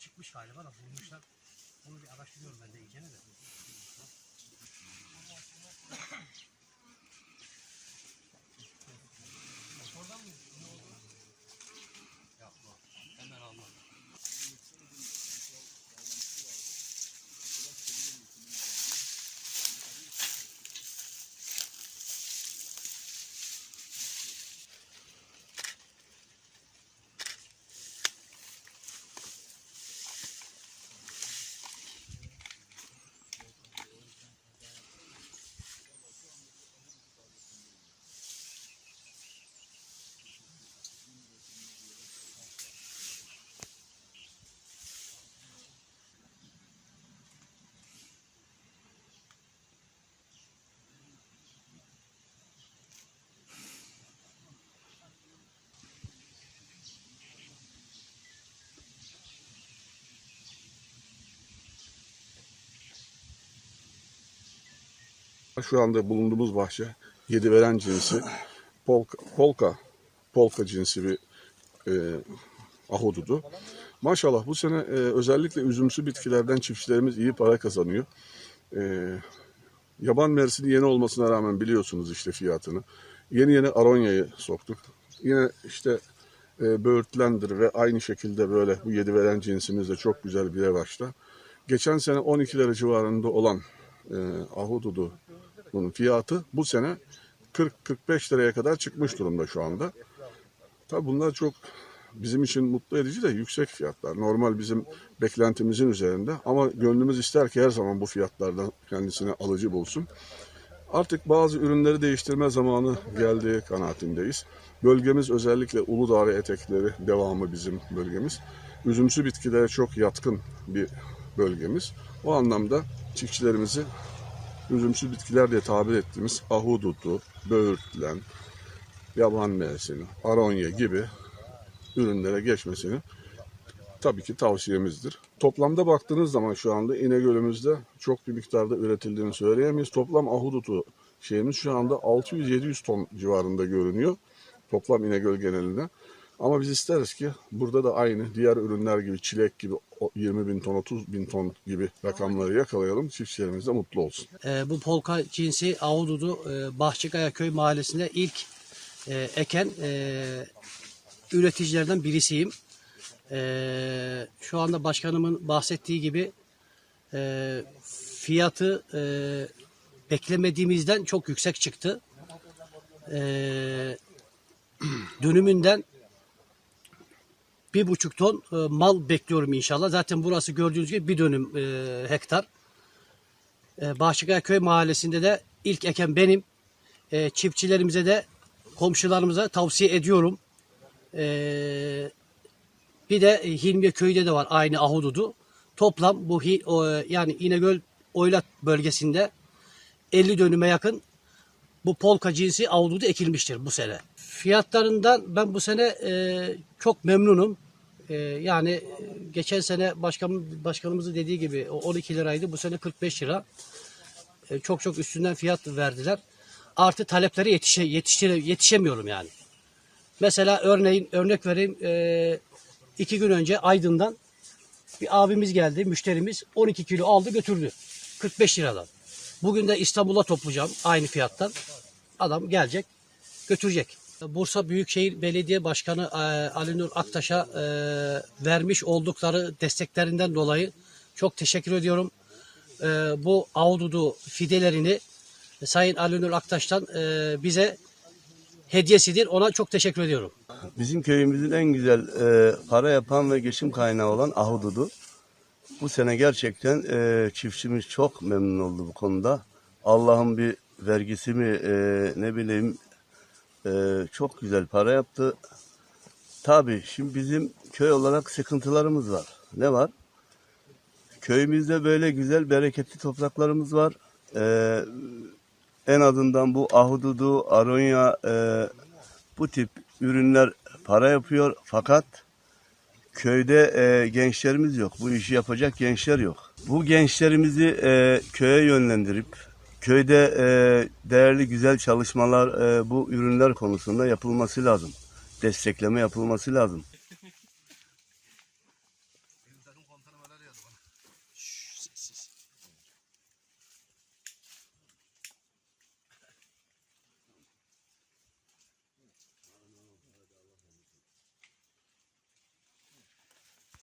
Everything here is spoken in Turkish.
çıkmış galiba da bulmuşlar. Onu bir araştırıyorum ben de iyicene de. Şu anda bulunduğumuz bahçe yedi veren cinsi polka, polka, polka cinsi bir e, ahududu. Maşallah bu sene e, özellikle üzümsü bitkilerden çiftçilerimiz iyi para kazanıyor. E, yaban mersini yeni olmasına rağmen biliyorsunuz işte fiyatını. Yeni yeni aronyayı soktuk. Yine işte e, böğürtlendir ve aynı şekilde böyle bu yedi veren cinsimiz de çok güzel bir revaçta. Geçen sene 12 lira civarında olan e, ahududu fiyatı bu sene 40-45 liraya kadar çıkmış durumda şu anda. Tabi bunlar çok bizim için mutlu edici de yüksek fiyatlar. Normal bizim beklentimizin üzerinde ama gönlümüz ister ki her zaman bu fiyatlardan kendisine alıcı bulsun. Artık bazı ürünleri değiştirme zamanı geldiği kanaatindeyiz. Bölgemiz özellikle Uludağ etekleri devamı bizim bölgemiz. Üzümsü bitkilere çok yatkın bir bölgemiz. O anlamda çiftçilerimizi üzümsüz bitkiler diye tabir ettiğimiz ahududu, böğürtlen, yaban mersini, aronya gibi ürünlere geçmesini tabii ki tavsiyemizdir. Toplamda baktığınız zaman şu anda İnegöl'ümüzde çok bir miktarda üretildiğini söyleyemeyiz. Toplam ahududu şeyimiz şu anda 600-700 ton civarında görünüyor. Toplam İnegöl genelinde. Ama biz isteriz ki burada da aynı diğer ürünler gibi çilek gibi o 20 bin ton 30 bin ton gibi rakamları yakalayalım. Çiftçilerimiz de mutlu olsun. Ee, bu polka cinsi ahududu e, Bahçekaya Köy Mahallesi'nde ilk e, eken e, üreticilerden birisiyim. E, şu anda başkanımın bahsettiği gibi e, fiyatı e, beklemediğimizden çok yüksek çıktı. E, dönümünden bir buçuk ton e, mal bekliyorum inşallah. Zaten burası gördüğünüz gibi bir dönüm e, hektar. E, Bahçekaya Köy Mahallesi'nde de ilk eken benim. E, çiftçilerimize de komşularımıza tavsiye ediyorum. Bir de Hilmiye Köy'de de var aynı ahududu. Toplam bu yani İnegöl Oylat bölgesinde 50 dönüme yakın bu polka cinsi ahududu ekilmiştir bu sene. Fiyatlarından ben bu sene e, çok memnunum. E, yani e, geçen sene başkan başkanımızın dediği gibi o 12 liraydı. Bu sene 45 lira. E, çok çok üstünden fiyat verdiler. Artı taleplere yetişe, yetişe, yetişemiyorum yani. Mesela örneğin örnek vereyim. E, iki gün önce Aydın'dan bir abimiz geldi, müşterimiz 12 kilo aldı götürdü. 45 liradan. Bugün de İstanbul'a toplayacağım aynı fiyattan. Adam gelecek, götürecek. Bursa Büyükşehir Belediye Başkanı e, Ali Nur Aktaş'a e, vermiş oldukları desteklerinden dolayı çok teşekkür ediyorum. E, bu ahududu fidelerini Sayın Ali Nur Aktaş'tan e, bize hediyesidir. Ona çok teşekkür ediyorum. Bizim köyümüzün en güzel para yapan ve geçim kaynağı olan ahududu. Bu sene gerçekten e, çiftçimiz çok memnun oldu bu konuda. Allah'ın bir vergisi mi e, ne bileyim e, çok güzel para yaptı. Tabii şimdi bizim köy olarak sıkıntılarımız var. Ne var? Köyümüzde böyle güzel bereketli topraklarımız var. E, en azından bu ahududu, aronya, e, bu tip ürünler para yapıyor fakat köyde e, gençlerimiz yok. Bu işi yapacak gençler yok. Bu gençlerimizi e, köye yönlendirip köyde e, değerli güzel çalışmalar e, bu ürünler konusunda yapılması lazım. Destekleme yapılması lazım.